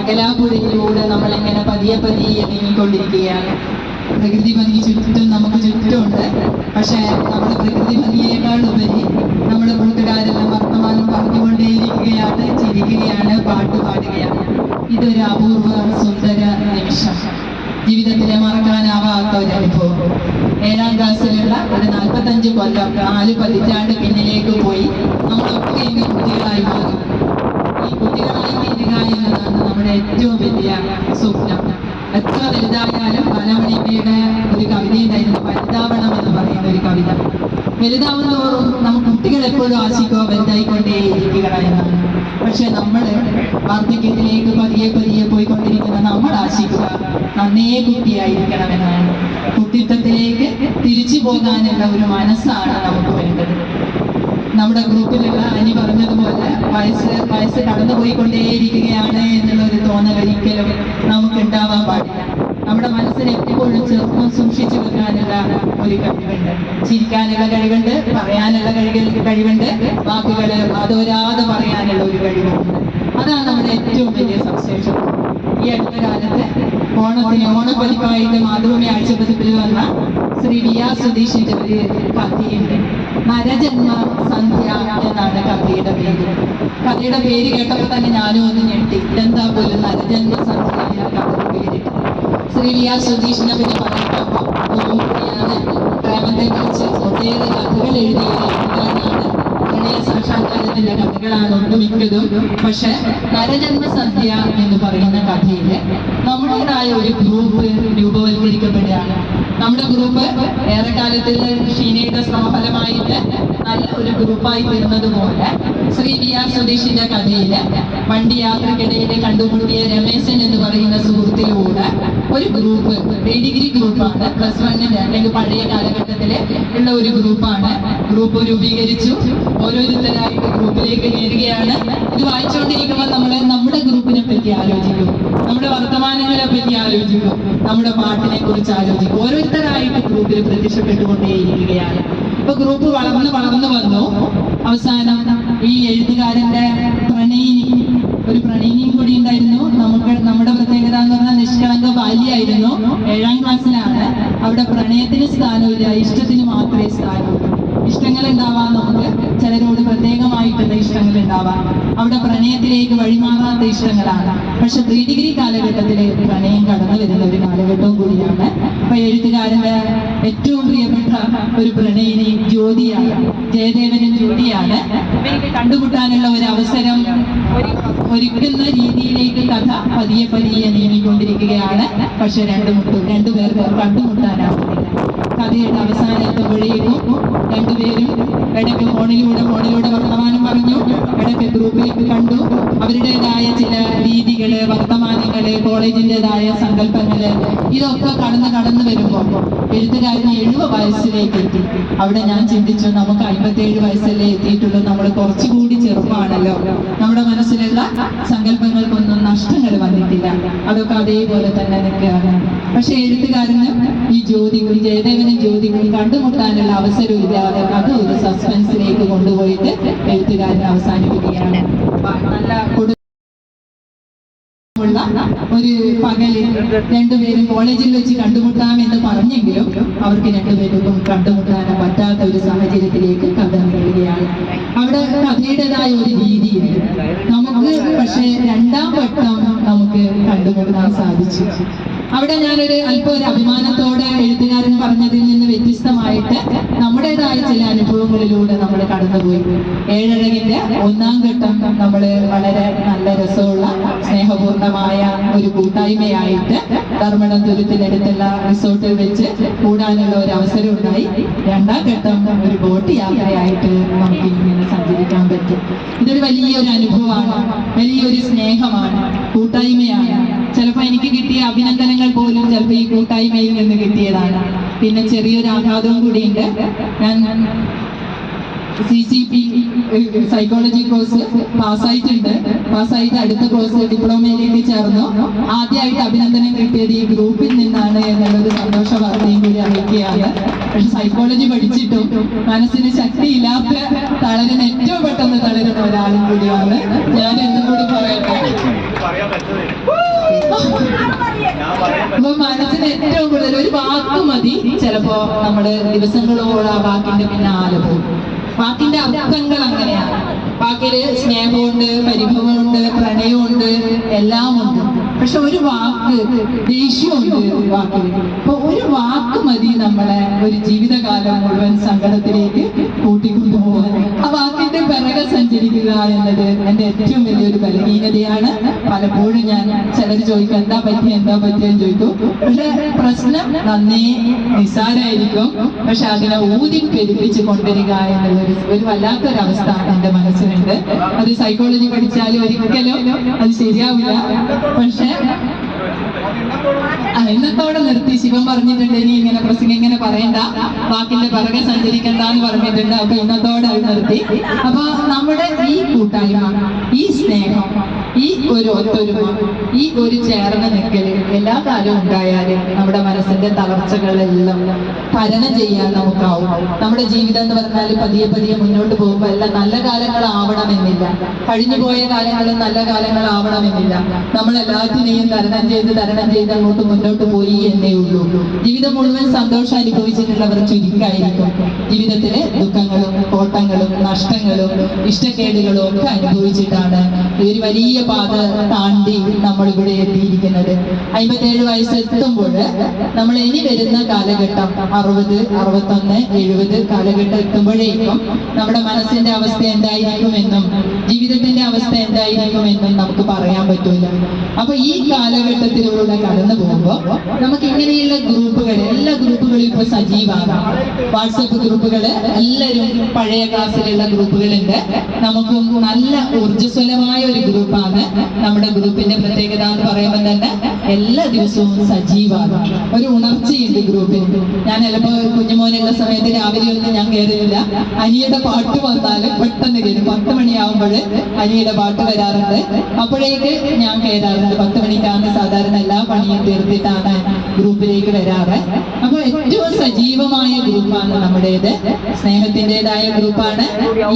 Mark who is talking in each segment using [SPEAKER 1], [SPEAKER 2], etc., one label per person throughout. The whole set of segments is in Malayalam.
[SPEAKER 1] അകലാപുരയിലൂടെ നമ്മളിങ്ങനെ പതിയെ പതിയെ നീങ്ങിക്കൊണ്ടിരിക്കുകയാണ് പ്രകൃതി ഭംഗി ചുറ്റും നമുക്ക് ചുറ്റുമുണ്ട്. പക്ഷേ നമ്മൾ പ്രകൃതി ഭംഗിയേക്കാൾ ഉപരി നമ്മുടെ കൂട്ടുകാരെല്ലാം വർത്തമാനം പറഞ്ഞുകൊണ്ടേയിരിക്കുകയാണ് ചിരിക്കുകയാണ് പാട്ട് പാടുകയാണ്. ഇതൊരു അപൂർവ സുന്ദര നിമിഷം. ജീവിതത്തിലെ മറക്കാനാവാത്ത ഒരു അനുഭവം. ഏഴാം ക്ലാസ്സിലുള്ള ഒരു നാൽപ്പത്തഞ്ച് കൊല്ലം നാല് പതിറ്റാണ്ട് പിന്നിലേക്ക് പോയി. നമ്മളൊക്കെ ഇന്ന് കുട്ടികളായി മാറും. ഈ കുട്ടികളായി തീരുക വലുതായാലും ബാലാമണിയുടെ ഒരു കവിതയുണ്ടായിരുന്നു വലുതാവണം എന്ന് പറയുന്ന ഒരു കവിത. വലുതാവുന്നതോറും നമ്മൾ കുട്ടികൾ എപ്പോഴും ആശിക്കോ വലുതായിക്കൊണ്ടേ ഇരിക്കുക എന്നാണ് പക്ഷെ നമ്മൾ വാർദ്ധക്യത്തിലേക്ക് പതിയെ പതിയെ പോയിക്കൊണ്ടിരിക്കുന്ന നമ്മൾ ആശിക്കുക നന്നേ കുട്ടിയായിരിക്കണമെന്നാണ്. കുട്ടിത്വത്തിലേക്ക് തിരിച്ചു പോകാനുള്ള ഒരു മനസ്സാണ് നമുക്ക് വേണ്ടത്. നമ്മുടെ ഗ്രൂപ്പിലുള്ള അനി പറഞ്ഞതുപോലെ വയസ്സ് വയസ്സ് കടന്നുപോയിക്കൊണ്ടേയിരിക്കുകയാണ് എന്നുള്ള ഒരു തോന്നൽ ഒരിക്കലും നമുക്ക് ഉണ്ടാവാൻ പാടില്ല നമ്മുടെ മനസ്സിനെ എപ്പോഴും ചെറുപ്പം സൂക്ഷിച്ചു വെക്കാനുള്ള ഒരു കഴിവുണ്ട്. ചിരിക്കാനുള്ള കഴിവുണ്ട് പറയാനുള്ള കഴിവ് കഴിവുണ്ട് വാക്കുകൾ അതോരാതെ പറയാനുള്ള ഒരു കഴിവുണ്ട്. അതാണ് നമ്മുടെ ഏറ്റവും വലിയ സവിശേഷത. ഈ അടുത്ത കാലത്ത് ഓണത്തിന് ഓണപ്പതിപ്പായിട്ട് മാതൃഭൂമി ആഴ്ചപ്പതിപ്പിൽ വന്ന ശ്രീ വി ആർ സുധീഷിന്റെ ഒരു കഥയുണ്ട്. നരജന്മ സന്ധ്യ എന്നാണ് കഥയുടെ പേര്. കഥയുടെ പേര് കേട്ടപ്പോൾ തന്നെ ഞാനും ഒന്ന് ഞെട്ടി. എന്താ പോലും നരജന്മ സന്ധ്യ എന്ന കഥയുടെ പേര് ആർ സുധീഷിനെ പറ്റി പറയുമ്പോൾ ഓർമ്മയാണ് പ്രേമത്തെ കുറിച്ച് ഒട്ടേറെ കഥകൾ എഴുതിയ എഴുത്തുകാരനാണ് പ്രണയ സാക്ഷാത്കാരത്തിന്റെ കഥകളാണ് ഒട്ടുമിക്കതും പക്ഷെ നരജന്മ സന്ധ്യ എന്ന് പറയുന്ന കഥയിൽ നമ്മുടേതായ ഒരു ഗ്രൂപ്പ് രൂപവൽക്കരിക്കപ്പെടുകയാണ് നമ്മുടെ ഗ്രൂപ്പ് ഏറെക്കാലത്തിൽ ഷീനയുടെ ശ്രമഫലമായിട്ട് നല്ല ഒരു ഗ്രൂപ്പായി തീർന്നത് ശ്രീ വി ആർ സുധീഷിന്റെ കഥയിൽ വണ്ടി യാത്രക്കിടയിൽ കണ്ടുമുട്ടിയ രമേശൻ എന്ന് പറയുന്ന സുഹൃത്തിലൂടെ ഒരു ഗ്രൂപ്പ് ഡിഗ്രി ഗ്രൂപ്പാണ് പ്ലസ് വണ്ണിന്റെ അല്ലെങ്കിൽ പഴയ കാലഘട്ടത്തിലെ ഉള്ള ഒരു ഗ്രൂപ്പാണ് ഗ്രൂപ്പ് രൂപീകരിച്ചു. ഓരോരുത്തരായിട്ട് ഗ്രൂപ്പിലേക്ക് കയറുകയാണ് ഇത് വായിച്ചുകൊണ്ടിരിക്കുമ്പോൾ നമ്മൾ നമ്മുടെ ഗ്രൂപ്പിനെ പറ്റി ആലോചിക്കും. നമ്മുടെ വർത്തമാനങ്ങളെ പറ്റി ആലോചിക്കും. നമ്മുടെ പാട്ടിനെ കുറിച്ച് ആലോചിക്കും. ഓരോരുത്തരായിട്ട് ഗ്രൂപ്പിൽ പ്രത്യക്ഷപ്പെട്ടുകൊണ്ടേയിരിക്കുകയാണ്. ഇപ്പൊ ഗ്രൂപ്പ് വളർന്ന് വളർന്നു വന്നു. അവസാനം ഈ എഴുത്തുകാരന്റെ പ്രണയിനി ഒരു പ്രണയിനിയും കൂടി ഉണ്ടായിരുന്നു. നമുക്ക് നമ്മുടെ പ്രത്യേകത എന്ന് പറഞ്ഞാൽ നിഷ്കളങ്ക ബാല്യായിരുന്നു ഏഴാം ക്ലാസ്സിലാണ് അവിടെ പ്രണയത്തിന് സ്ഥാനമില്ല ഇഷ്ടത്തിന് മാത്രമേ സ്ഥാനമുള്ളൂ. ഇഷ്ടങ്ങൾ ഉണ്ടാവാം നമുക്ക്. ചിലരോട് പ്രത്യേകമായിട്ടുള്ള ഇഷ്ടങ്ങൾ ഉണ്ടാവാം അവിടെ പ്രണയത്തിലേക്ക് വഴിമാറാത്ത ഇഷ്ടങ്ങളാണ്. പക്ഷെ പ്രീ ഡിഗ്രി കാലഘട്ടത്തിൽ പ്രണയം കടന്നു വരുന്ന ഒരു കാലഘട്ടവും കൂടിയാണ്. അപ്പൊ എഴുത്തുകാരന്റെ ഏറ്റവും പ്രിയപ്പെട്ട ഒരു പ്രണയിനി ജ്യോതിയാണ്. ജയദേവനും ജ്യോതിയാണ്. കണ്ടുമുട്ടാനുള്ള ഒരു അവസരം ഒരുക്കുന്ന രീതിയിലേക്ക് കഥ പതിയെ പതിയെ നീങ്ങിക്കൊണ്ടിരിക്കുകയാണ്. പക്ഷെ രണ്ടു മുട്ടും രണ്ടുപേർക്ക് കണ്ടുമുട്ടാനാവുന്നില്ല. കഥയുടെ അവസാനം എത്തുമ്പോഴേക്കും രണ്ടുപേരും ഇടയ്ക്ക് ഫോണിലൂടെ ഫോണിലൂടെ വർത്തമാനം പറഞ്ഞു. ഇടയ്ക്ക് ഗ്രൂപ്പിൽ കണ്ടു. അവരുടേതായ ചില രീതികൾ വർത്തമാനങ്ങൾ കോളേജിന്റെതായ സങ്കല്പങ്ങൾ ഇതൊക്കെ കടന്ന് കടന്നു വരുമ്പോൾ എഴുത്തുകാരന് എഴുപത് വയസ്സിലേക്ക് എത്തി. അവിടെ ഞാൻ ചിന്തിച്ചു നമുക്ക് അമ്പത്തേഴ് വയസ്സല്ലേ എത്തിയിട്ടുള്ളൂ. നമ്മൾ കുറച്ചുകൂടി ചെറുപ്പമാണല്ലോ. നമ്മുടെ മനസ്സിലുള്ള സങ്കല്പങ്ങൾക്കൊന്നും നഷ്ടങ്ങൾ വന്നിട്ടില്ല. അതൊക്കെ അതേപോലെ തന്നെ നിൽക്കുകയാണ്. പക്ഷെ എഴുത്തുകാരന് ഈ ജ്യോതികൾ ജയദേവനും ജ്യോതികൾ കണ്ടുമുട്ടാനുള്ള അവസരമില്ലാതെ കഥ ഒരു സസ്പെൻസിലേക്ക് കൊണ്ടുപോയിട്ട് എഴുത്തുകാരൻ അവസാനിപ്പിക്കുകയാണ്. നല്ല കൊടു ഒരു പകൽ രണ്ടുപേരും കോളേജിൽ വെച്ച് കണ്ടുമുട്ടാം എന്ന് പറഞ്ഞെങ്കിലും അവർക്ക് രണ്ടുപേർക്കും കണ്ടുമുട്ടാൻ പറ്റാത്ത ഒരു സാഹചര്യത്തിലേക്ക് കഥ നീളുകയാണ്. അവിടെ കഥയുടേതായ ഒരു രീതിയുണ്ട്. നമുക്ക് പക്ഷേ രണ്ടാം വട്ടം നമുക്ക് കണ്ടുമുട്ടാൻ സാധിച്ചു. അവിടെ ഞാനൊരു അല്പം ഒരു അഭിമാനത്തോടെ എഴുത്തുകാരൻ പറഞ്ഞതിൽ നിന്ന് വ്യത്യസ്തമായിട്ട് നമ്മുടേതായ ചില അനുഭവങ്ങളിലൂടെ നമ്മൾ കടന്നുപോയി. ഏഴഴകിന്റെ ഒന്നാം ഘട്ടം നമ്മൾ വളരെ നല്ല രസമുള്ള സ്നേഹപൂർണമായ ഒരു കൂട്ടായ്മയായിട്ട് ധർമ്മടം തുരുത്തിനടുത്തുള്ള റിസോർട്ടിൽ വെച്ച് കൂടാനുള്ള ഒരു അവസരം ഉണ്ടായി. രണ്ടാം ഘട്ടം ഒരു ബോട്ട് യാത്രയായിട്ട് നമുക്ക് ഇങ്ങനെ സഞ്ചരിക്കാൻ പറ്റും. ഇതൊരു വലിയൊരു അനുഭവമാണ് വലിയൊരു സ്നേഹമാണ് കൂട്ടായ്മയാണ്. ചിലപ്പോൾ എനിക്ക് കിട്ടിയ അഭിനന്ദനങ്ങൾ പോലും ചിലപ്പോൾ ഈ കൂട്ടായ്മയിൽ നിന്ന് കിട്ടിയതാണ്. പിന്നെ ചെറിയൊരു ആഘാതവും കൂടിയുണ്ട്. ഞാൻ C C P psychology course പാസ്സായിട്ടുണ്ട്. പാസ്സായിട്ട് അടുത്ത കോഴ്സ് ഡിപ്ലോമയിലേക്ക് ചേർന്നു. ആദ്യമായിട്ട് അഭിനന്ദനം കിട്ടിയത് ഈ ഗ്രൂപ്പിൽ നിന്നാണ് എന്നുള്ളൊരു സന്തോഷ വാർത്തയും കൂടി അറിയിക്കുകയാണ്. പക്ഷെ സൈക്കോളജി പഠിച്ചിട്ടും മനസ്സിന് ശക്തിയില്ലാത്ത തളരുന്ന ഏറ്റവും പെട്ടെന്ന് തളരുന്ന ഒരാളും കൂടിയാണ്. ഞാൻ എന്നും കൂടി പറയട്ടെ. അപ്പൊ മനസ്സിന് ഏറ്റവും കൂടുതൽ ഒരു വാക്ക് മതി. ചിലപ്പോ നമ്മൾ ദിവസങ്ങളോട് ആ വാക്കിന്റെ പിന്നാലെ പോകും. വാക്കിന്റെ അർത്ഥങ്ങൾ അങ്ങനെയാണ്. വാക്കിൽ സ്നേഹമുണ്ട് പരിഭവമുണ്ട് പ്രണയമുണ്ട് എല്ലാമുണ്ട്. പക്ഷെ ഒരു വാക്ക് ദേഷ്യമുണ്ട് വാക്കിൽ അപ്പൊ ഒരു വാക്ക് മതി നമ്മളെ ഒരു ജീവിതകാലം മുഴുവൻ സങ്കടത്തിലേക്ക് കൂട്ടിക്കൊണ്ടുപോകാൻ. ആ വാക്കിന്റെ പിറകെ സഞ്ചരിക്കുക എന്നത് എന്റെ ഏറ്റവും വലിയൊരു ബലഹീനതയാണ്. പലപ്പോഴും ഞാൻ ചിലർ ചോദിക്കും എന്താ പറ്റിയ? എന്താ പറ്റിയെന്ന് ചോദിക്കും. പക്ഷെ പ്രശ്നം നന്ദി നിസ്സാരായിരിക്കും. പക്ഷെ അതിനെ ഊതി പെരുപ്പിച്ച് കൊണ്ടുവരിക എന്നുള്ളൊരു ഒരു വല്ലാത്തൊരവസ്ഥ എന്റെ മനസ്സിലുണ്ട്. അത് സൈക്കോളജി പഠിച്ചാലും ഒരിക്കലും അത് ശരിയാവില്ല. പക്ഷെ ഇന്നത്തോടെ നിർത്തി. ശിവൻ പറഞ്ഞിട്ടുണ്ട് ഇനി ഇങ്ങനെ പ്രസംഗം ഇങ്ങനെ പറയണ്ട. വാക്കിന്റെ പിറകെ സഞ്ചരിക്കണ്ട എന്ന് പറഞ്ഞിട്ടുണ്ട്. അപ്പൊ ഇന്നത്തോടെ അത് നിർത്തി. അപ്പൊ നമ്മുടെ ഈ കൂട്ടായ്മ ഈ സ്നേഹം ഈ ഒരു ഒത്തൊരുമ ഈ ഒരു ചേർന്ന് നിൽക്കൽ എല്ലാ കാലവും ഉണ്ടായാൽ നമ്മുടെ മനസ്സിന്റെ തളർച്ചകളെല്ലാം ഭരണം ചെയ്യാൻ നമുക്കാവും. നമ്മുടെ ജീവിതം എന്ന് പറഞ്ഞാൽ പതിയെ പതിയെ മുന്നോട്ട് പോകുമ്പോൾ എല്ലാം നല്ല കാലങ്ങളാവണമെന്നില്ല. കഴിഞ്ഞു പോയ കാലങ്ങളും നല്ല കാലങ്ങളാവണമെന്നില്ല. നമ്മൾ എല്ലാത്തിനെയും തരണം ചെയ്ത് തരണം ചെയ്ത് അങ്ങോട്ട് മുന്നോട്ട് പോയി എന്നേ ഉള്ളൂ. ജീവിതം മുഴുവൻ സന്തോഷം അനുഭവിച്ചിട്ടുള്ളവർ ചുരുക്കായിരിക്കും. ജീവിതത്തിലെ ദുഃഖങ്ങളും കോട്ടങ്ങളും നഷ്ടങ്ങളും ഇഷ്ടക്കേടുകളും ഒക്കെ അനുഭവിച്ചിട്ടാണ് ഈ ഒരു വലിയ പാത താണ്ടി നമ്മൾ ഇവിടെ എത്തിയിരിക്കുന്നത്. അമ്പത്തേഴ് വയസ്സെത്തുമ്പോൾ നമ്മൾ ഇനി വരുന്ന കാലഘട്ടം അറുപത് അറുപത്തൊന്ന് എഴുപത് കാലഘട്ടം എത്തുമ്പോഴേക്കും നമ്മുടെ മനസ്സിന്റെ അവസ്ഥ എന്തായിരിക്കുമെന്നും ജീവിതത്തിന്റെ അവസ്ഥ എന്തായിരിക്കും എന്ന് നമുക്ക് പറയാൻ പറ്റൂല. അപ്പൊ ഈ കാലഘട്ടത്തിലൂടെ കടന്നു പോകുമ്പോൾ നമുക്ക് ഇങ്ങനെയുള്ള ഗ്രൂപ്പുകൾ എല്ലാ ഗ്രൂപ്പുകളും ഇപ്പൊ സജീവമാണ്. വാട്സപ്പ് ഗ്രൂപ്പുകൾ എല്ലാവരും പഴയ ക്ലാസ്സിലുള്ള ഗ്രൂപ്പുകളുണ്ട്. നമുക്ക് നല്ല ഊർജസ്വലമായ ഒരു ഗ്രൂപ്പാണ് നമ്മുടെ ഗ്രൂപ്പിന്റെ പ്രത്യേകത എന്ന് പറയുമ്പോൾ തന്നെ എല്ലാ ദിവസവും സജീവമാണ്. ഒരു ഉണർച്ചയുണ്ട് ഗ്രൂപ്പിൽ. ഞാൻ ചിലപ്പോ കുഞ്ഞുമോനുള്ള സമയത്ത് രാവിലെ ഒന്നും ഞാൻ കയറിയില്ല അനിയുടെ പാട്ട് വന്നാലും പെട്ടെന്ന് കയറും മണിയാവുമ്പോൾ അനിയുടെ പാട്ട് വരാറുണ്ട്. അപ്പോഴേക്ക് ഞാൻ കയറാറുണ്ട് പത്ത് മണിക്കാണ് സാധാരണ എല്ലാ പണിയും തീർത്തിട്ടാണ് ഗ്രൂപ്പിലേക്ക് വരാറ്. അപ്പൊ ഏറ്റവും സജീവമായ ഗ്രൂപ്പാണ് നമ്മുടേത്. സ്നേഹത്തിന്റെതായ ഗ്രൂപ്പാണ്.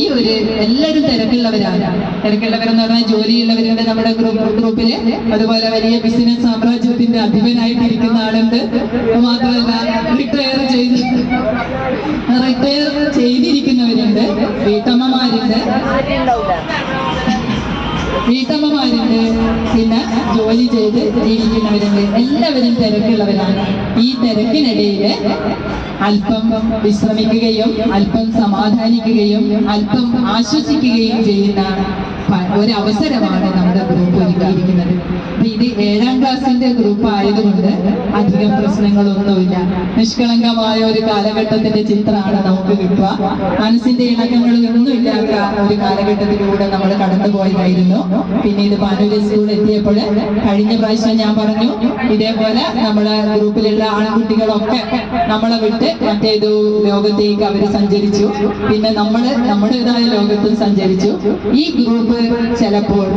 [SPEAKER 1] ഈ ഒരു എല്ലാവരും തിരക്കുള്ളവരാണ്. തിരക്കുള്ളവരെന്ന് പറഞ്ഞാൽ ജോലിയുള്ളവരുണ്ട് നമ്മുടെ ഗ്രൂപ്പ് ഗ്രൂപ്പിൽ. അതുപോലെ വലിയ ബിസിനസ് സാമ്രാജ്യത്തിന്റെ അധിപനായിട്ടിരിക്കുന്ന ആളുണ്ട്. മാത്രമല്ല റിട്ടയർ വീട്ടമ്മമാരുണ്ട് പിന്നെ ജോലി ചെയ്ത് ജീവിക്കുന്നവരുണ്ട് എല്ലാവരും തിരക്കുള്ളവരാണ്. ഈ തിരക്കിനിടയിൽ അല്പം വിശ്രമിക്കുകയും അല്പം സമാധാനിക്കുകയും അല്പം ആശ്വസിക്കുകയും ചെയ്യുന്ന ഒരവസരമാണ് നമ്മുടെ അപ്പൊ ഇത് ഏഴാം ക്ലാസ്സിന്റെ ഗ്രൂപ്പ് ആയതുകൊണ്ട് അധികം പ്രശ്നങ്ങളൊന്നുമില്ല. നിഷ്കളങ്കമായ ഒരു കാലഘട്ടത്തിന്റെ ചിത്രമാണ് നമുക്ക് കിട്ടുക. മനസ്സിന്റെ ഇണക്കങ്ങളൊന്നും ഇല്ലാത്ത ഒരു കാലഘട്ടത്തിലൂടെ നമ്മൾ കടന്നുപോയതായിരുന്നു. പിന്നീട് പാനൂരി സ്കൂൾ എത്തിയപ്പോൾ കഴിഞ്ഞ പ്രാവശ്യം ഞാൻ പറഞ്ഞു ഇതേപോലെ നമ്മളെ ഗ്രൂപ്പിലുള്ള ആൺകുട്ടികളൊക്കെ നമ്മളെ വിട്ട് മറ്റേതോ ലോകത്തേക്ക് അവർ സഞ്ചരിച്ചു. പിന്നെ നമ്മൾ നമ്മുടേതായ ലോകത്തും സഞ്ചരിച്ചു. ഈ ഗ്രൂപ്പ് ചിലപ്പോൾ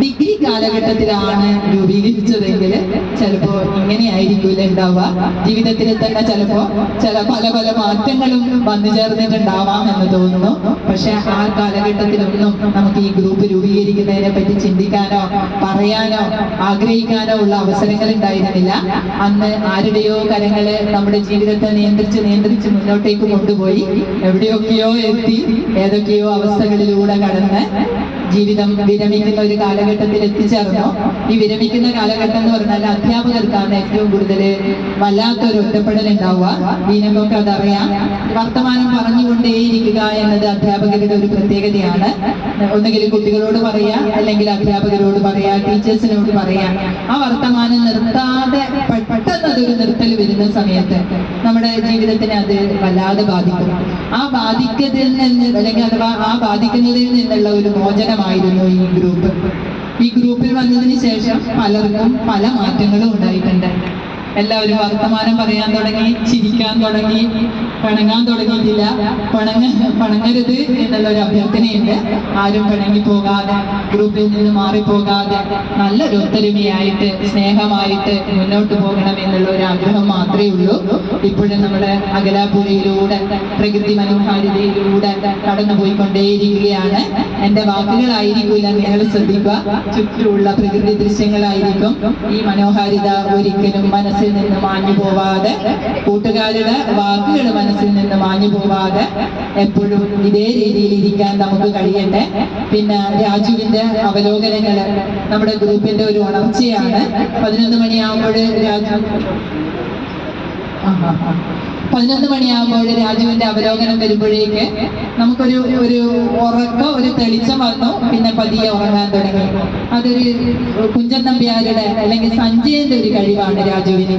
[SPEAKER 1] ഡിഗ്രി കാലഘട്ടത്തിലാണ് രൂപീകരിച്ചതെങ്കിൽ ചിലപ്പോ ഇങ്ങനെയായിരിക്കില്ല ഉണ്ടാവുക ജീവിതത്തിൽ തന്നെ ചിലപ്പോ ചില പല പല മാറ്റങ്ങളും വന്നു ചേർന്നിട്ടുണ്ടാവാം എന്ന് തോന്നുന്നു. പക്ഷെ ആ കാലഘട്ടത്തിലൊന്നും നമുക്ക് ഈ ഗ്രൂപ്പ് രൂപീകരിക്കുന്നതിനെ പറ്റി ചിന്തിക്കാനോ പറയാനോ ആഗ്രഹിക്കാനോ ഉള്ള അവസരങ്ങൾ ഉണ്ടായിരുന്നില്ല അന്ന് ആരുടെയോ കരങ്ങൾ നമ്മുടെ ജീവിതത്തെ നിയന്ത്രിച്ച് നിയന്ത്രിച്ച് മുന്നോട്ടേക്ക് കൊണ്ടുപോയി. എവിടെയൊക്കെയോ എത്തി ഏതൊക്കെയോ അവസ്ഥകളിലൂടെ കടന്ന് ജീവിതം വിരമിക്കുന്ന ഒരു കാലഘട്ടത്തിൽ എത്തിച്ചേർന്നു? ഈ വിരമിക്കുന്ന കാലഘട്ടം എന്ന് പറഞ്ഞാൽ അധ്യാപകർക്കാണ് ഏറ്റവും കൂടുതൽ വല്ലാത്തൊരു ഒറ്റപ്പെടൽ ഉണ്ടാവുക. ദീനക്കൊക്കെ അതറിയാം. വർത്തമാനം പറഞ്ഞുകൊണ്ടേയിരിക്കുക എന്നത് അധ്യാപകരുടെ ഒരു പ്രത്യേകതയാണ്. ഒന്നുകിൽ കുട്ടികളോട് പറയാ അല്ലെങ്കിൽ അധ്യാപകരോട് പറയാ ടീച്ചേഴ്സിനോട് പറയാ. ആ വർത്തമാനം നിർത്താതെ പെ- പെട്ടെന്ന് അതൊരു നിർത്തൽ വരുന്ന സമയത്ത് നമ്മുടെ ജീവിതത്തിനെ അത് വല്ലാതെ ബാധിക്കും. ആ ബാധിക്കതിൽ നിന്ന് അല്ലെങ്കിൽ അഥവാ ആ ബാധിക്കുന്നതിൽ നിന്നുള്ള ഒരു മോചനമായിരുന്നു ഈ ഗ്രൂപ്പ്. ഈ ഗ്രൂപ്പിൽ വന്നതിന് ശേഷം പലർക്കും പല മാറ്റങ്ങളും ഉണ്ടായിട്ടുണ്ട്. എല്ലാവരും വർത്തമാനം പറയാൻ തുടങ്ങി ചിരിക്കാൻ തുടങ്ങി പിണങ്ങാൻ തുടങ്ങിയിട്ടില്ല. പണങ്ങ പണങ്ങരുത് എന്നുള്ള ഒരു അഭ്യർത്ഥനയുണ്ട്. ആരും പിണങ്ങി പോകാതെ ഗ്രൂപ്പിൽ നിന്ന് മാറിപ്പോകാതെ നല്ലൊരു ഒത്തൊരുമയായിട്ട് സ്നേഹമായിട്ട് മുന്നോട്ട് പോകണം എന്നുള്ള ഒരു ആഗ്രഹം മാത്രമേ ഉള്ളൂ. ഇപ്പോഴും നമ്മുടെ അകലാപുരയിലൂടെ പ്രകൃതി മനോഹാരിതയിലൂടെ കടന്നുപോയിക്കൊണ്ടേയിരിക്കുകയാണ്. എന്റെ വാക്കുകളായിരിക്കില്ല നിങ്ങൾ ശ്രദ്ധിക്കുക. ചുറ്റുമുള്ള പ്രകൃതി ദൃശ്യങ്ങളായിരിക്കും. ഈ മനോഹാരിത ഒരിക്കലും മനസ്സിൽ നിന്ന് മാഞ്ഞു പോവാതെ കൂട്ടുകാരുടെ വാക്കുകൾ മനസ്സിൽ നിന്ന് വാങ്ങി പോവാതെ എപ്പോഴും ഇതേ രീതിയിൽ ഇരിക്കാൻ നമുക്ക് കഴിയട്ടെ പിന്നെ രാജുവിന്റെ അവലോകനങ്ങൾ നമ്മുടെ ഗ്രൂപ്പിന്റെ ഒരു ഉണർച്ചയാണ് പതിനൊന്ന് മണിയാകുമ്പോൾ രാജു ആഹാ, ആ. പതിനൊന്ന് മണിയാകുമ്പോൾ രാജുവിന്റെ അവലോകനം വരുമ്പോഴേക്ക് നമുക്കൊരു ഒരു ഉറക്കം ഒരു തെളിച്ചം വന്നു. പിന്നെ പതിയെ ഉറങ്ങാൻ തുടങ്ങി. അതൊരു കുഞ്ചൻ നമ്പ്യാരുടെ അല്ലെങ്കിൽ സഞ്ജയന്റെ ഒരു കഴിവാണ് രാജുവിന്.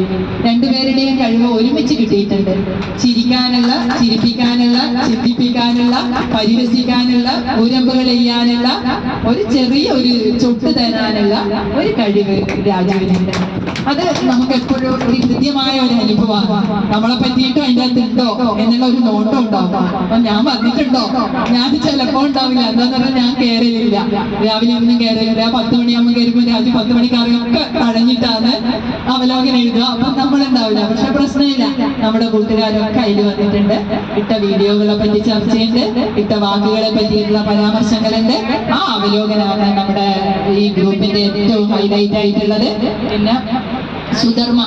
[SPEAKER 1] രണ്ടുപേരുടെയും കഴിവ് ഒരുമിച്ച് കിട്ടിയിട്ടുണ്ട്. ചിരിക്കാനുള്ള ചിരിപ്പിക്കാനുള്ള ചിന്തിപ്പിക്കാനുള്ള പരിഹസിക്കാനുള്ള ഊരമ്പുകൾ ചെയ്യാനുള്ള ഒരു ചെറിയ ഒരു ചൊട്ട് തരാനുള്ള ഒരു കഴിവ് രാജുവിനുണ്ട് അത് നമുക്ക് എപ്പോഴും ഒരു കൃത്യമായ ഒരു അനുഭവമാണ്. നമ്മളെ പറ്റിയിട്ടും അതിന്റെ അകത്ത് ഉണ്ടോ എന്നുള്ള ഒരു നോട്ടം ഉണ്ടാവും. അപ്പൊ ഞാൻ വന്നിട്ടുണ്ടോ? ഞാൻ ചിലപ്പോ ഉണ്ടാവില്ല. എന്താന്ന് പറഞ്ഞാൽ ഞാൻ കയറിയില്ല രാവിലെ ഒന്നും കയറിയില്ല പത്ത് മണിയാകുമ്പോൾ കയറുമ്പോൾ രാജു പത്ത് മണിക്കാറിയൊക്കെ കഴിഞ്ഞിട്ടാണ് അവലോകനം എഴുതുക. അപ്പൊ നമ്മളുണ്ടാവില്ല. പക്ഷെ പ്രശ്നമില്ല. നമ്മുടെ കൂട്ടുകാരൊക്കെ അതിൽ വന്നിട്ടുണ്ട്. ഇട്ട വീഡിയോകളെ പറ്റി ചർച്ച ചർച്ചയുണ്ട് ഇട്ട വാക്കുകളെ പറ്റിയിട്ടുള്ള പരാമർശങ്ങളുണ്ട്. ആ അവലോകനമാണ് നമ്മുടെ ഈ ഗ്രൂപ്പിന്റെ ഏറ്റവും ഹൈലൈറ്റ് ആയിട്ടുള്ളത്. പിന്നെ സുധർമ്മ.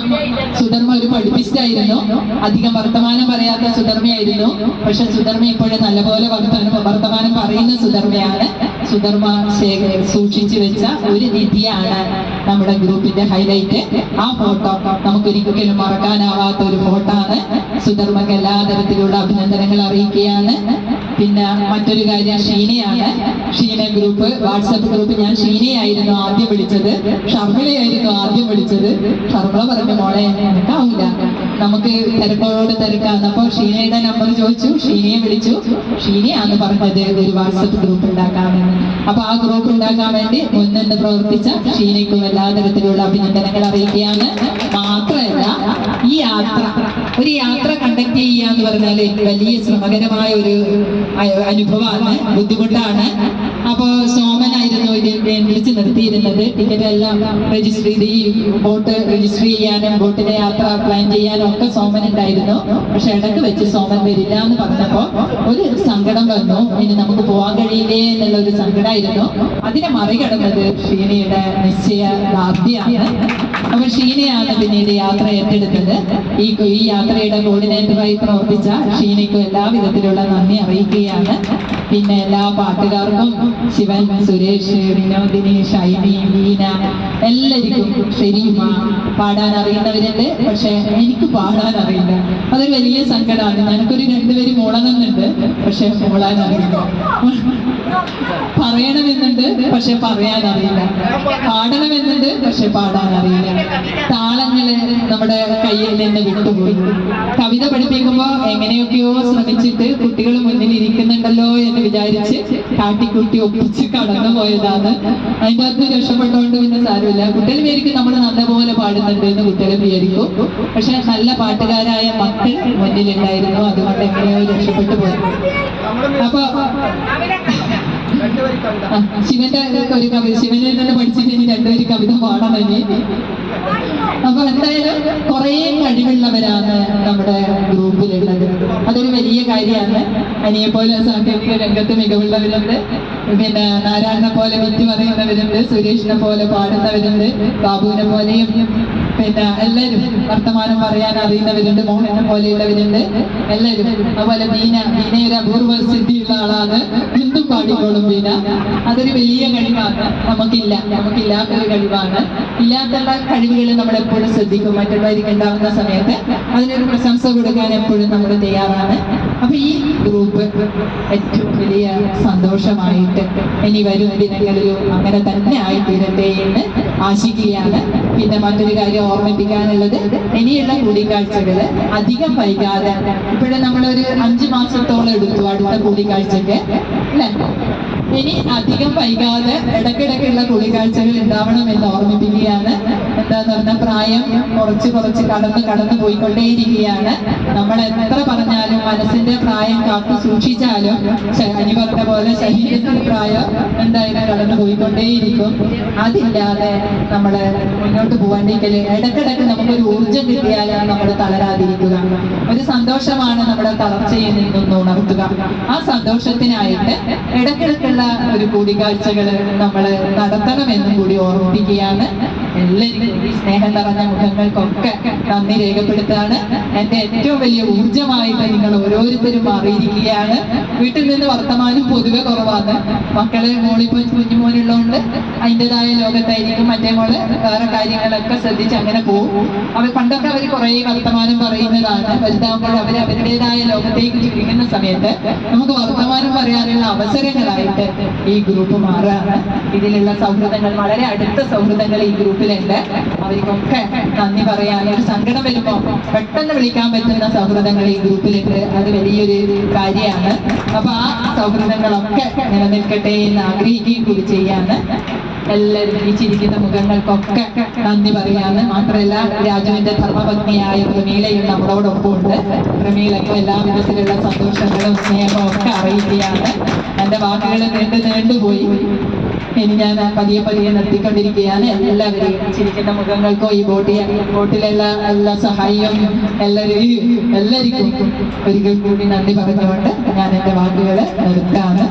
[SPEAKER 1] സുധർമ്മ ഒരു പഠിപ്പിസ്റ്റായിരുന്നു. അധികം വർത്തമാനം പറയാത്ത സുധർമ്മയായിരുന്നു. പക്ഷെ സുധർമ്മ ഇപ്പോഴും നല്ലപോലെ വർത്തമാനം വർത്തമാനം പറയുന്ന സുധർമ്മയാണ്. സുധർമ്മ ശേഖ- സൂക്ഷിച്ചു വെച്ച ഒരു നിധിയാണ് നമ്മുടെ ഗ്രൂപ്പിന്റെ ഹൈലൈറ്റ്. ആ ഫോട്ടോ നമുക്ക് ഒരിക്കലും മറക്കാനാവാത്ത ഒരു ഫോട്ടോ ആണ് സുധർമ്മക്ക് എല്ലാ തരത്തിലുള്ള അഭിനന്ദനങ്ങൾ അറിയിക്കുകയാണ്. പിന്നെ മറ്റൊരു കാര്യം ഷീനയാണ്. ഷീന ഗ്രൂപ്പ് വാട്സപ്പ് ഗ്രൂപ്പ് ഞാൻ ഷീനയായിരുന്നു ആദ്യം വിളിച്ചത്. ഷർമിളയായിരുന്നു ആദ്യം വിളിച്ചത്. ഷർമിള പറഞ്ഞ മോളെ എനിക്കാവില്ല നമുക്ക് തിരക്കോട് തിരക്കാണ്. അപ്പോൾ ഷീനയുടെ നമ്പർ ചോദിച്ചു. ഷീനയെ വിളിച്ചു. ഷീനയാന്ന് പറഞ്ഞത് ഒരു വാട്സപ്പ് ഗ്രൂപ്പ് ഉണ്ടാക്കാമെന്ന്. അപ്പൊ ആ ഗ്രൂപ്പ് ഉണ്ടാക്കാൻ വേണ്ടി മുൻനിന്ന് പ്രവർത്തിച്ച ഷീനയ്ക്കും എല്ലാ തരത്തിലുള്ള അഭിനന്ദനങ്ങൾ അറിയിക്കുകയാണ്. മാത്രമല്ല ഈ യാത്ര ഒരു യാത്ര കണ്ടക്ട് ചെയ്യാന്ന് എന്ന് പറഞ്ഞാൽ വലിയ ശ്രമകരമായ ഒരു അനുഭവമാണ് ബുദ്ധിമുട്ടാണ്. അപ്പോ സോമനായിരുന്നു ഇത് വിളിച്ച് നിർത്തിയിരുന്നത്. ടിക്കറ്റ് എല്ലാം രജിസ്റ്റർ ചെയ്ത് ബോട്ട് രജിസ്റ്റർ ചെയ്യാനും ബോട്ടിന്റെ യാത്ര പ്ലാൻ ചെയ്യാനും ഒക്കെ സോമൻ ഉണ്ടായിരുന്നു. പക്ഷെ ഇടയ്ക്ക് വെച്ച് സോമൻ വരില്ല എന്ന് പറഞ്ഞപ്പോ ഒരു സങ്കടം വന്നു. ഇനി നമുക്ക് പോകാൻ കഴിയില്ലേ എന്നുള്ള ഒരു സങ്കടമായിരുന്നു അതിനെ മറികടന്നത് ഷീനയുടെ നിശ്ചയ ദാർഢ്യാണ് അപ്പൊ ഷീനയാണ് പിന്നീട് യാത്ര ഏറ്റെടുത്തത്. ഈ ഈ യാത്രയുടെ കോർഡിനേറ്ററായി പ്രവർത്തിച്ച ഷീനയ്ക്കും എല്ലാ വിധത്തിലുള്ള നന്ദി അറിയിക്കുകയാണ്. പിന്നെ എല്ലാ പാട്ടുകാർക്കും ശിവൻ സുരേഷ് വിനോദിനി ഷൈനി വീന എല്ലാവർക്കും ശരിയുമ പാടാൻ അറിയുന്നവരുണ്ട് പക്ഷെ എനിക്ക് പാടാൻ അറിയില്ല. അതൊരു വലിയ സങ്കടമാണ്. ഞങ്ങൾക്കൊരു രണ്ടുപേര് മൂളണമെന്നുണ്ട് പക്ഷെ മൂളാൻ അറിയില്ല. പറയണമെന്നുണ്ട് പക്ഷെ പറയാൻ അറിയില്ല. പാടണമെന്നുണ്ട് പക്ഷെ പാടാൻ അറിയില്ല. താളങ്ങൾ നമ്മുടെ കയ്യിൽ നിന്ന് വിട്ടുപോയി. കവിത പഠിപ്പിക്കുമ്പോ എങ്ങനെയൊക്കെയോ ശ്രമിച്ചിട്ട് കുട്ടികൾ മുന്നിൽ ഇരിക്കുന്നുണ്ടല്ലോ എന്ന് വിചാരിച്ച് കാട്ടിക്കുട്ടി ഒപ്പിച്ച് കടന്നു പോയതാണ് അതിന്റെ അകത്ത് രക്ഷപ്പെട്ടോണ്ട് പിന്നെ സാരമില്ല. കുട്ടികൾ വിചാരിക്കും നമ്മൾ നല്ലപോലെ പാടുന്നുണ്ട് എന്ന് കുട്ടികൾ വിചാരിക്കും. പക്ഷെ നല്ല പാട്ടുകാരായ മക്കൾ മുന്നിലുണ്ടായിരുന്നു. അതുകൊണ്ട് എങ്ങനെയോ രക്ഷപ്പെട്ടു പോയി. അപ്പൊ ശിവന്റെ ഒരു കവിത ശിവനെ തന്നെ പഠിച്ചിട്ട് ഇനി രണ്ടുപേര് കവിത പാടണം ഇനി അപ്പൊ എന്തായാലും കുറേ കഴിവുള്ളവരാണ് നമ്മുടെ ഗ്രൂപ്പിലുള്ളത്. അതൊരു വലിയ കാര്യമാണ്. അനിയെ പോലെ സാങ്കേതിക രംഗത്ത് മികവുള്ളവരുണ്ട്. പിന്നെ നാരായണനെ പോലെ വിറ്റ് പറയുന്നവരുണ്ട് സുരേഷിനെ പോലെ പാടുന്നവരുണ്ട് ബാബുവിനെ പോലെയും പിന്നെ എല്ലാവരും വർത്തമാനം പറയാൻ അറിയുന്നവരുണ്ട് മോഹനെ പോലെയുള്ളവരുണ്ട്. എല്ലാവരും അതുപോലെ ബീന ബീന ഒരു അപൂർവ സിദ്ധിയുള്ള ആളാണ്. എന്തും പാടിക്കോളും ബീന? അതൊരു വലിയ കഴിവാണ്. നമുക്കില്ല നമുക്കില്ലാത്തൊരു കഴിവാണ്. ഇല്ലാത്തുള്ള കഴിവുകൾ നമ്മൾ എപ്പോഴും ശ്രദ്ധിക്കും. മറ്റുള്ളവർക്ക് ഉണ്ടാവുന്ന സമയത്ത് അതിനൊരു പ്രശംസ കൊടുക്കാൻ എപ്പോഴും നമ്മൾ തയ്യാറാണ്. അപ്പൊ ഈ ഗ്രൂപ്പ് ഏറ്റവും വലിയ സന്തോഷമായിട്ട് ഇനി വരും ദിനങ്ങളിലും അങ്ങനെ തന്നെ ആയി ആയിത്തീരട്ടെ എന്ന് ആശിക്കുകയാണ്. പിന്നെ മറ്റൊരു കാര്യം ഓർമ്മിപ്പിക്കാനുള്ളത് ഇനിയുള്ള കൂടിക്കാഴ്ചകൾ അധികം വൈകാതെ ഇപ്പോഴും നമ്മളൊരു അഞ്ചു മാസത്തോളം എടുത്തു അടുത്ത കൂടിക്കാഴ്ചക്ക് അല്ലേ? ഇനി അധികം വൈകാതെ ഇടയ്ക്കിടയ്ക്കുള്ള കൂടിക്കാഴ്ചകൾ ഉണ്ടാവണം എന്ന് ഓർമ്മിപ്പിക്കുകയാണ്. എന്താന്ന് പറഞ്ഞാൽ പ്രായം കുറച്ച് കുറച്ച് കടന്ന് കടന്നു പോയിക്കൊണ്ടേയിരിക്കുകയാണ്. നമ്മൾ എത്ര പറഞ്ഞാലും മനസ്സിന്റെ പ്രായം കാത്തു സൂക്ഷിച്ചാലും ശനി പറഞ്ഞ പോലെ ശരീരത്തിന്റെ പ്രായം എന്തായാലും കടന്നു പോയിക്കൊണ്ടേയിരിക്കും. അതില്ലാതെ നമ്മൾ മുന്നോട്ട് പോകാണ്ടെങ്കിൽ ഇടക്കിടക്ക് നമുക്കൊരു ഊർജം കിട്ടിയാലാണ് നമ്മൾ തളരാതിരിക്കുക. ഒരു സന്തോഷമാണ് നമ്മുടെ തളർച്ചയിൽ നിന്നൊന്ന് ഉണർത്തുക. ആ സന്തോഷത്തിനായിട്ട് ഇടക്കിടക്കുള്ള ഒരു കൂടിക്കാഴ്ചകൾ നമ്മൾ നടത്തണമെന്നും കൂടി ഓർമ്മിപ്പിക്കുകയാണ്. സ്നേഹം നിറഞ്ഞ മുഖങ്ങൾക്കൊക്കെ നന്ദി രേഖപ്പെടുത്താണ് എന്റെ ഏറ്റവും വലിയ ഊർജമായിട്ട് നിങ്ങൾ ഓരോരുത്തരും മാറിയിരിക്കുകയാണ്. വീട്ടിൽ നിന്ന് വർത്തമാനം പൊതുവെ കുറവാണ്. മക്കൾ മോളിപ്പോ കുഞ്ഞുമോനുള്ളതുകൊണ്ട് അതിന്റെതായ ലോകത്തായിരിക്കും. മറ്റേ മോൾ വേറെ കാര്യങ്ങളൊക്കെ ശ്രദ്ധിച്ച് അങ്ങനെ പോകും. അവർ പണ്ടൊക്കെ അവർ കുറേ വർത്തമാനം പറയുന്നതാണ്. വലുതാകുമ്പോൾ അവർ അവരുടേതായ ലോകത്തേക്ക് ചുരുങ്ങുന്ന സമയത്ത് നമുക്ക് വർത്തമാനം പറയാനുള്ള അവസരങ്ങളായിട്ട് ഈ ഗ്രൂപ്പ് മാറുകയാണ്. ഇതിലുള്ള സൗഹൃദങ്ങൾ വളരെ അടുത്ത സൗഹൃദങ്ങൾ ഈ ഗ്രൂപ്പിലുണ്ട്. അവർക്കൊക്കെ നന്ദി പറയാൻ ഒരു സങ്കടം വരുമ്പോൾ പെട്ടെന്ന് വിളിക്കാൻ പറ്റുന്ന സൗഹൃദങ്ങൾ ഈ ഗ്രൂപ്പിലുണ്ട് അത് വലിയൊരു കാര്യമാണ്. അപ്പൊ ആ സൗഹൃദങ്ങളൊക്കെ നിലനിൽക്കട്ടെ എന്ന് ആഗ്രഹിക്കുകയും കൂടി ചെയ്യാന്ന് എല്ലാവരും ജീവിച്ചിരിക്കുന്ന മുഖങ്ങൾക്കൊക്കെ നന്ദി പറയാന്ന്. മാത്രമല്ല രാജുവിന്റെ ധർമ്മപത്നിയായ പ്രമീളയും നമ്മളോടൊപ്പം ഉണ്ട്. പ്രമീളയ്ക്കും എല്ലാ വിധത്തിലുള്ള സന്തോഷങ്ങളും സ്നേഹവും ഒക്കെ അറിയിക്കുകയാണ്. എന്റെ വാക്കുകൾ നീണ്ടു നീണ്ടുപോയി. ഞാൻ പതിയെ പതിയെ നിർത്തിക്കൊണ്ടിരിക്കുകയാണ്. എല്ലാവരെയും ചിരിക്കുന്ന മുഖങ്ങൾക്കും ഈ ബോട്ടിൽ ബോട്ടിലുള്ള എല്ലാ സഹായിയും എല്ലാവരെയും എല്ലാവർക്കും ഒരിക്കൽ കൂടി നന്ദി പറഞ്ഞുകൊണ്ട് ഞാൻ എന്റെ വാക്കുകൾ നിർത്തുകയാണ്